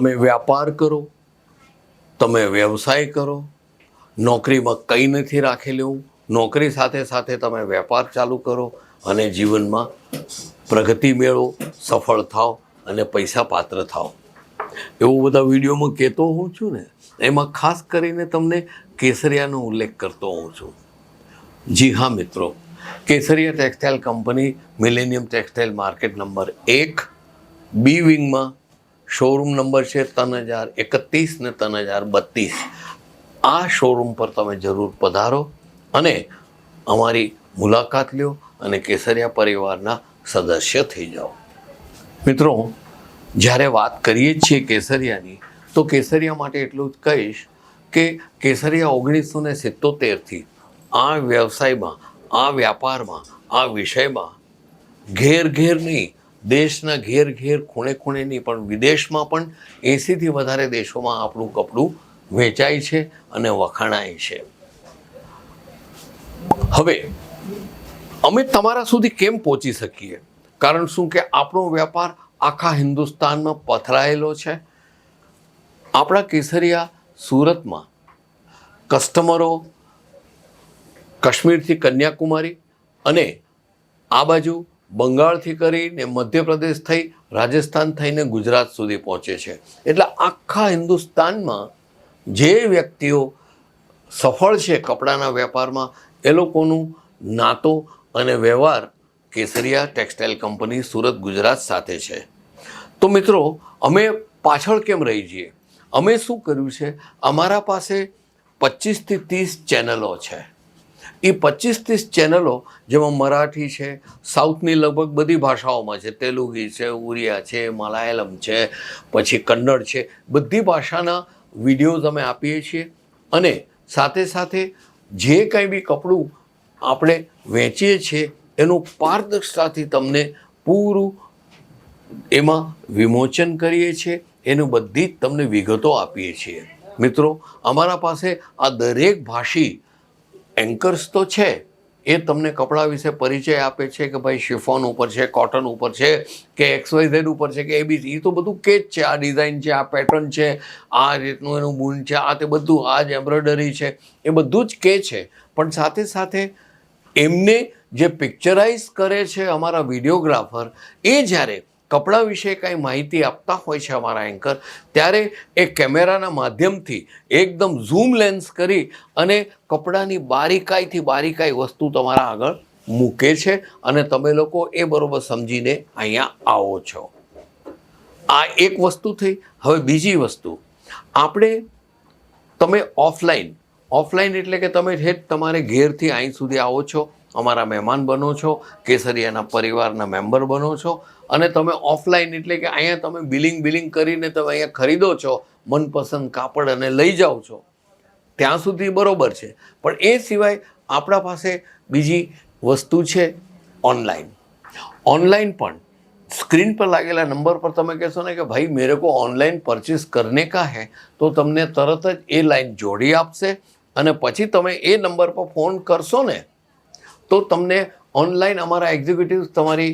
તમે વ્યાપાર કરો, તમે વ્યવસાય કરો, નોકરીમાં કંઈ નથી રાખેલું, નોકરી સાથે સાથે તમે વેપાર ચાલુ કરો અને જીવનમાં પ્રગતિ મેળવો, સફળ થાઓ અને પૈસા પાત્ર થાઓ. એવું બધા વિડીયોમાં કહેતો હોઉં છું ને, એમાં ખાસ કરીને તમને કેસરિયાનો ઉલ્લેખ કરતો હોઉં છું. જી હા મિત્રો, Kesariya textile company millennium textile market number એક, બી વિંગમાં શોરૂમ નંબર છે ત્રણ હજાર એકત્રીસ ને ત્રણ હજાર બત્રીસ. આ શોરૂમ પર તમે જરૂર પધારો અને અમારી મુલાકાત લ્યો અને કેસરિયા પરિવારના સદસ્ય થઈ જાઓ. મિત્રો, જ્યારે વાત કરીએ છીએ કેસરિયાની, તો કેસરિયા માટે એટલું જ કહીશ કે કેસરિયા ઓગણીસો ને સિત્તોતેરથી આ વ્યવસાયમાં, આ વ્યાપારમાં, આ વિષયમાં ઘેર ઘેર નહીં દેશના ઘેર ઘેર, ખૂણે ખૂણે નહીં પણ, વિદેશમાં પણ એંસીથી વધારે દેશોમાં આપણું કપડું વેચાય છે અને વખાણાય છે. હવે, અમે તમારા સુધી કેમ પહોંચી શકીએ? કારણ શું કે આપણો વ્યાપાર આખા હિન્દુસ્તાનમાં પથરાયેલો છે. આપણા કેસરિયા સુરતમાં કસ્ટમરો કાશ્મીરથી કન્યાકુમારી અને આ બાજુ બંગાળથી કરીને મધ્યપ્રદેશ થઈ રાજસ્થાન થઈને ગુજરાત સુધી પહોંચે છે. એટલે આખા હિન્દુસ્તાનમાં જે વ્યક્તિઓ સફળ છે કપડાના વેપારમાં, એ લોકોનું નાતો અને વ્યવહાર કેસરિયા ટેક્સટાઇલ કંપની સુરત, ગુજરાત સાથે છે. તો મિત્રો, અમે પાછળ કેમ રહી જઈએ? અમે શું કર્યું છે? અમારા પાસે પચીસથી ત્રીસ ચેનલો છે. એ પચીસ ત્રીસ ચેનલો જેમાં મરાઠી છે, સાઉથની લગભગ બધી ભાષાઓમાં છે. તેલુગી છે, ઉરિયા છે, મલાયાલમ છે, પછી કન્નડ છે. બધી ભાષાના વિડીયોઝ અમે આપીએ છીએ અને સાથે સાથે જે કંઈ બી કપડું આપણે વેચીએ છીએ, એનું પારદર્શતાથી તમને પૂરું એમાં વિમોચન કરીએ છીએ, એનું બધી જ તમને વિગતો આપીએ છીએ. મિત્રો, અમારા પાસે આ દરેક ભાષી એન્કર્સ તો છે. એ તમને કપડાં વિશે પરિચય આપે છે કે ભાઈ શિફોન ઉપર છે કોટન ઉપર છે, કે એક્સવાયઝેડ ઉપર છે, કે એબીસી એ તો બધું કે જ છે. આ ડિઝાઇન છે, આ પેટર્ન છે, આ રીતનું એનું બૂન છે, આ તે બધું, આ જ એમ્બ્રોઇડરી છે. એ બધું જ કે છે. પણ સાથે સાથે એમને જે પિક્ચરાઇઝ કરે છે અમારા વિડીયોગ્રાફર એ જ્યારે કપડાં વિશે કાંઈ માહિતી આપતા હોય છે અમારા એન્કર ત્યારે એ કેમેરાના માધ્યમથી એકદમ ઝૂમ લેન્સ કરી અને કપડાની બારીકાઈથી બારીકાઈ વસ્તુ તમારા આગળ મૂકે છે અને તમે લોકો એ બરાબર સમજીને અહીંયા આવો છો. આ એક વસ્તુ થઈ, હવે બીજી વસ્તુ. આપણે, તમે ઓફલાઈન ઓફલાઈન એટલે કે તમે ઠેઠ તમારે ઘેરથી અહીં સુધી આવો છો, અમારા મહેમાન બનો છો, કેસરિયાના પરિવારના મેમ્બર બનો છો અને તમે ઓફલાઈન એટલે કે અહીંયા તમે બિલિંગ બિલિંગ કરીને તમે અહીંયા ખરીદો છો, મનપસંદ કાપડ અને લઈ જાઓ છો, ત્યાં સુધી બરોબર છે. પણ એ સિવાય આપણા પાસે બીજી વસ્તુ છે ઓનલાઈન ઓનલાઈન પણ સ્ક્રીન પર લાગેલા નંબર પર તમે કહેશો ને કે ભાઈ, મેરે કો ઓનલાઈન પરચેસ કરને કા હે? તો તમને તરત જ એ લાઈન જોડી આપશે અને પછી તમે એ નંબર પર ફોન કરશો ને, તો તમને ઓનલાઈન અમારા એક્ઝિક્યુટિવ તમારી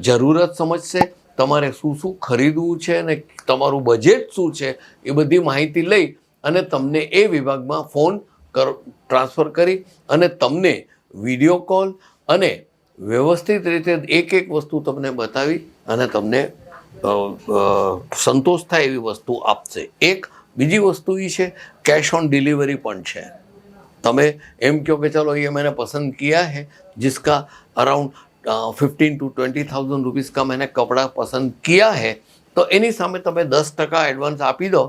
જરૂરત સમજશે, તમારે શું શું ખરીદવું છે અને તમારું બજેટ શું છે એ બધી માહિતી લઈ અને તમને એ વિભાગમાં ફોન કર ટ્રાન્સફર કરી અને તમને વીડિયો કોલ અને વ્યવસ્થિત રીતે એક એક વસ્તુ તમને બતાવી અને તમને સંતોષ થાય એવી વસ્તુ આપશે. એક બીજી વસ્તુ એ છે કેશ ઓન ડિલિવરી પણ છે. તમે એમ કહો કે चलो ये मैंने पसंद किया है जिसका around fifteen to twenty thousand rupees का मैंने कपड़ा पसंद किया है તો એની સામે તમે દસ ટકા એડવાન્સ આપી દો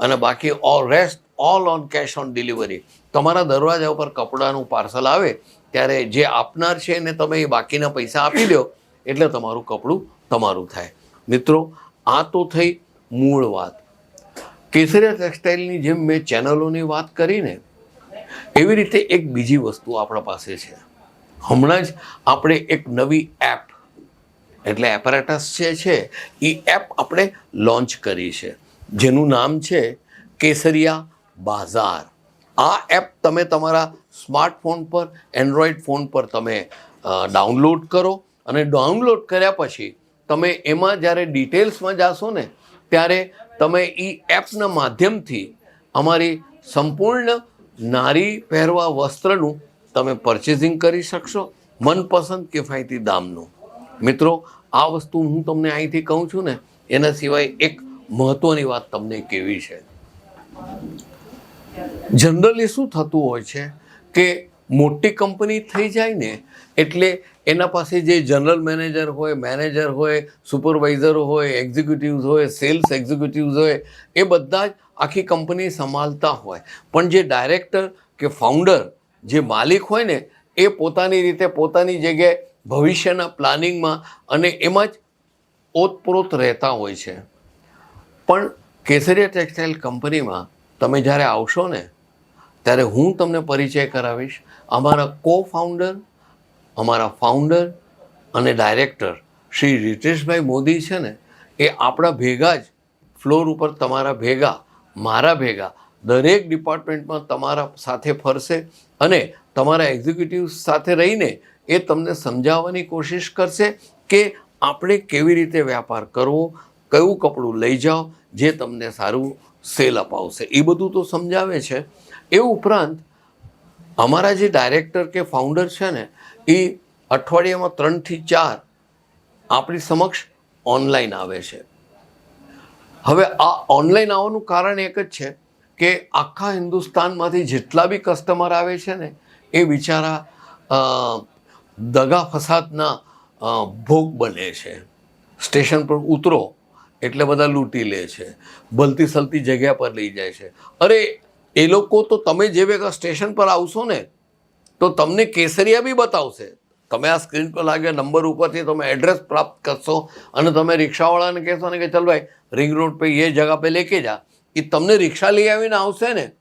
અને બાકી all rest all on cash on delivery તમારા દરવાજા ઉપર કપડાનું પાર્સલ આવે ત્યારે જે આપનાર છે એને તમે એ બાકીના પૈસા આપી દો એટલે તમારું કપડું તમારું થાય મિત્રો આ તો થઈ મૂળ વાત કેસરિયા ટેક્સટાઇલની જેમ મેં ચેનલોની વાત કરીને એવી રીતે એક બીજી વસ્તુ આપણા પાસે છે. હમણાં જ આપણે એક નવી એપ, એટલે એપરેટસ જે છે એ એપ આપણે લોન્ચ કરી છે. જેનું નામ છે કેસરિયા બાઝાર. આ એપ તમે તમારા સ્માર્ટફોન પર એન્ડ્રોઈડ ફોન પર તમે ડાઉનલોડ કરો અને ડાઉનલોડ કર્યા પછી તમે એમાં જ્યારે ડિટેલ્સમાં જાશો ને, ત્યારે તમે એ એપના માધ્યમથી અમારી સંપૂર્ણ નારી પહેરવા વસ્ત્રનું તમે પરચેઝિંગ કરી શકશો, મનપસંદ કિફાયતી દામનું. મિત્રો, આ વસ્તુ હું તમને અહીંથી કહું છું ને, એના સિવાય એક મહત્ત્વની વાત તમને કેવી છે. જનરલી શું થતું હોય છે કે મોટી કંપની થઈ જાય ને, એટલે એના પાસે જે જનરલ મેનેજર હોય મેનેજર હોય, સુપરવાઇઝર હોય, એક્ઝિક્યુટિવ્સ હોય, સેલ્સ એક્ઝિક્યુટિવ્સ હોય, એ બધા જ આખી કંપની સંભાળતા હોય. પણ જે ડાયરેક્ટર કે ફાઉન્ડર જે માલિક હોય ને, એ પોતાની રીતે પોતાની જગ્યાએ ભવિષ્યના પ્લાનિંગમાં અને એમાં જ ઓતપ્રોત રહેતા હોય છે. પણ કેસરિયા ટેક્સટાઇલ કંપનીમાં તમે જ્યારે આવશો ને ત્યારે હું તમને પરિચય કરાવીશ. અમારા કો ફાઉન્ડર અમારા ફાઉન્ડર અને ડાયરેક્ટર શ્રી રીતેશભાઈ મોદી છે ને, એ આપણા ભેગા જ ફ્લોર ઉપર તમારા ભેગા, મારા ભેગા, દરેક ડિપાર્ટમેન્ટમાં તમારા સાથે ફરશે અને તમારા એક્ઝિક્યુટિવ સાથે રહીને એ તમને સમજાવવાની કોશિશ કરશે કે આપણે કેવી રીતે વ્યાપાર કરવો, કયું કપડું લઈ જાઓ, જે તમને સારું સેલ અપાવશે એ બધું તો સમજાવે છે. એ ઉપરાંત અમારા જે ડાયરેક્ટર કે ફાઉન્ડર છે ને, એ અઠવાડિયામાં ત્રણથી ચાર આપણી સમક્ષ ઓનલાઈન આવે છે. હવે આ ઓનલાઈન આવવાનું કારણ એક જ છે કે આખા હિન્દુસ્તાનમાંથી જેટલા બી કસ્ટમર આવે છે ને, એ બિચારા દગા ફસાદના ભોગ બને છે. સ્ટેશન પર ઉતરો એટલે બધા લૂંટી લે છે. ભલતી સલતી જગ્યા પર લઈ જાય છે. અરે, એ લોકો તો તમે જે વેગા સ્ટેશન પર આવશો ને, તો તમને કેસરિયા બી બતાવશે. તમે આ સ્ક્રીન પર લાગ્યા નંબર ઉપરથી તમે એડ્રેસ પ્રાપ્ત કરશો અને તમે રિક્ષાવાળાને કહેશો ને કે ચાલ ભાઈ, રિંગ રોડ પર એ જગા પર લેકે જા. એ તમને રિક્ષા લઈ આવીને આવશે ને,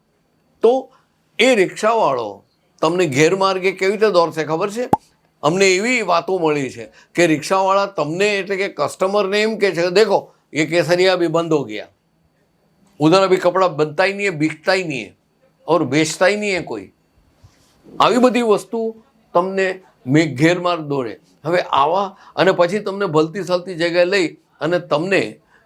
તો એ રિક્ષાવાળો તમને ગેરમાર્ગે કેવી રીતે દોરશે ખબર છે? અમને એવી વાતો મળી છે કે રિક્ષાવાળા તમને એટલે કે કસ્ટમરને એમ કહે છે કે દેખો ये केसरिया भी बंद हो गया उधर अभी कपड़ा बनता ही नहीं है बिकता ही नहीं है और बेचता ही नहीं है કોઈ આવી બધી વસ્તુ તમને મેં ઘેરમાર દોડે હવે આવા અને પછી તમને ભલતી સલતી જગ્યાએ લઈ અને તમને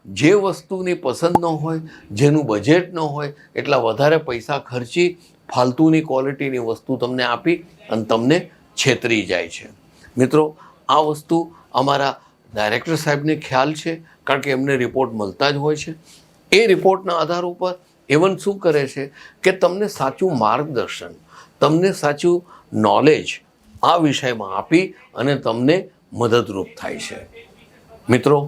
જે વસ્તુની પસંદ ન હોય જેનું બજેટ ન હોય એટલા વધારે પૈસા ખર્ચી ફાલતુની ક્વોલિટીની વસ્તુ તમને આપી અને તમને છેતરી જાય છે મિત્રો આ વસ્તુ અમારા ડાયરેક્ટર સાહેબને ખ્યાલ છે, કારણ કે એમને રિપોર્ટ મળતા જ હોય છે. એ રિપોર્ટના આધાર ઉપર એવન શું કરે છે કે તમને સાચું માર્ગદર્શન, તમને સાચું નોલેજ આ વિષયમાં આપી અને તમને મદદરૂપ થાય છે. મિત્રો,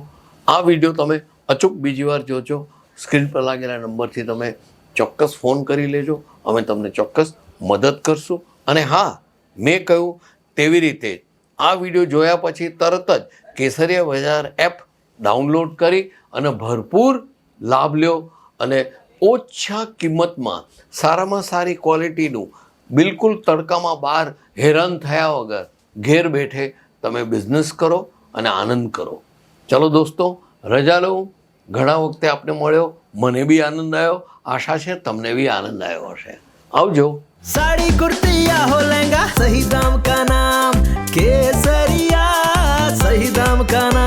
આ વીડિયો તમે અચૂક બીજી વાર જોજો. સ્ક્રીન પર લાગેલા નંબરથી તમે ચોક્કસ ફોન કરી લેજો. અમે તમને ચોક્કસ મદદ કરશું. અને હા, મેં કહ્યું તેવી રીતે આ વીડિયો જોયા પછી તરત જ કેસરીયા બજાર એપ ડાઉનલોડ કરી અને ભરપૂર લાભ લ્યો અને ઓછા કિંમતમાં સારામાં સારી ક્વોલિટીનું બિલકુલ તડકામાં બહાર હેરાન થયા વગર ઘેર બેઠે તમે બિઝનેસ કરો અને આનંદ કરો. ચલો દોસ્તો, રજા લઉં. ઘણા વખતે આપને મળ્યો, મને બી આનંદ આવ્યો. આશા છે તમને બી આનંદ આવ્યો હશે. આવજો. સાડી કુર્તી સહી દામ કા નામ, કેસરિયા. காணா